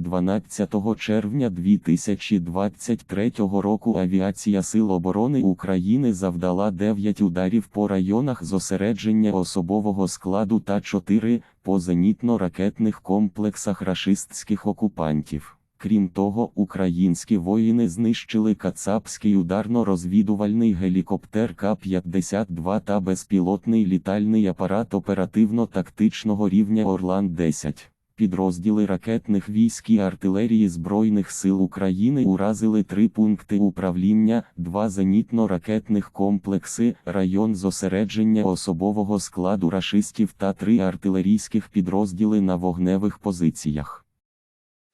12 червня 2023 року Авіація Сил оборони України завдала 9 ударів по районах зосередження особового складу та 4 по зенітно-ракетних комплексах рашистських окупантів. Крім того, українські воїни знищили кацапський ударно-розвідувальний гелікоптер К-52 та безпілотний літальний апарат оперативно-тактичного рівня Орлан-10. Підрозділи ракетних військ і артилерії Збройних сил України уразили три пункти управління, два зенітно-ракетних комплекси, район зосередження особового складу рашистів та три артилерійських підрозділи на вогневих позиціях.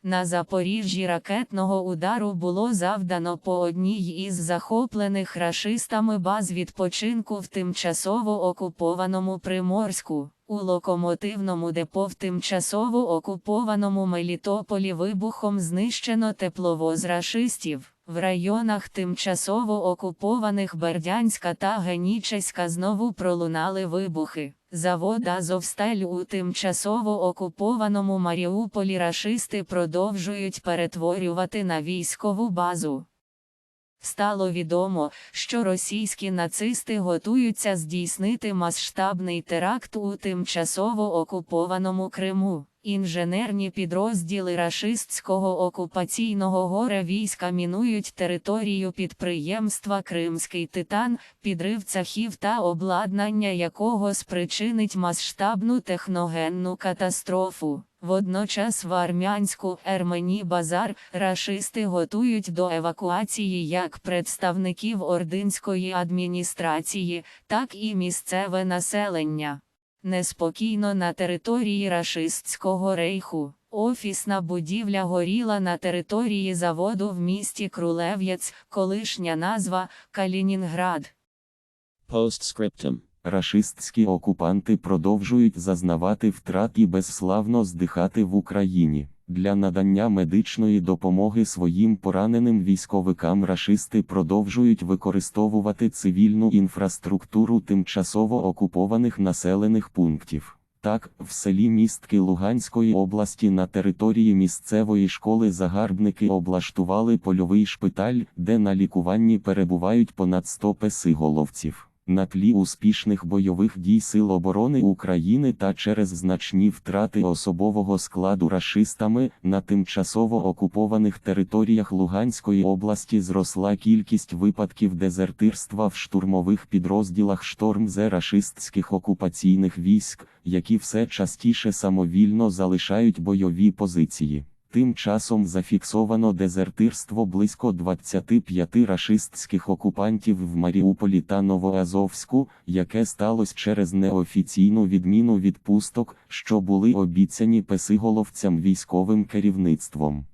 На Запоріжжі ракетного удару було завдано по одній із захоплених рашистами баз відпочинку в тимчасово окупованому Приморську. У локомотивному депо в тимчасово окупованому Мелітополі вибухом знищено тепловоз рашистів. В районах тимчасово окупованих Бердянська та Генічеська знову пролунали вибухи. Завод Азовсталь у тимчасово окупованому Маріуполі рашисти продовжують перетворювати на військову базу. Стало відомо, що російські нацисти готуються здійснити масштабний теракт у тимчасово окупованому Криму. Інженерні підрозділи рашистського окупаційного горе війська мінують територію підприємства Кримський Титан, підрив цехів та обладнання якого спричинить масштабну техногенну катастрофу. Водночас в армянську Ермені Базар рашисти готують до евакуації як представників ординської адміністрації, так і місцеве населення. Неспокійно на території рашистського рейху. Офісна будівля горіла на території заводу в місті Крулев'яць, колишня назва Калінінград. Постскриптум. Рашистські окупанти продовжують зазнавати втрат і безславно здихати в Україні. Для надання медичної допомоги своїм пораненим військовикам рашисти продовжують використовувати цивільну інфраструктуру тимчасово окупованих населених пунктів. Так, в селі містки Луганської області на території місцевої школи загарбники облаштували польовий шпиталь, де на лікуванні перебувають понад 100 песиголовців. На тлі успішних бойових дій Сил оборони України та через значні втрати особового складу рашистами на тимчасово окупованих територіях Луганської області зросла кількість випадків дезертирства в штурмових підрозділах штормзе рашистських окупаційних військ, які все частіше самовільно залишають бойові позиції. Тим часом зафіксовано дезертирство близько 25 рашистських окупантів в Маріуполі та Новоазовську, яке сталося через неофіційну відміну відпусток, що були обіцяні песиголовцям військовим керівництвом.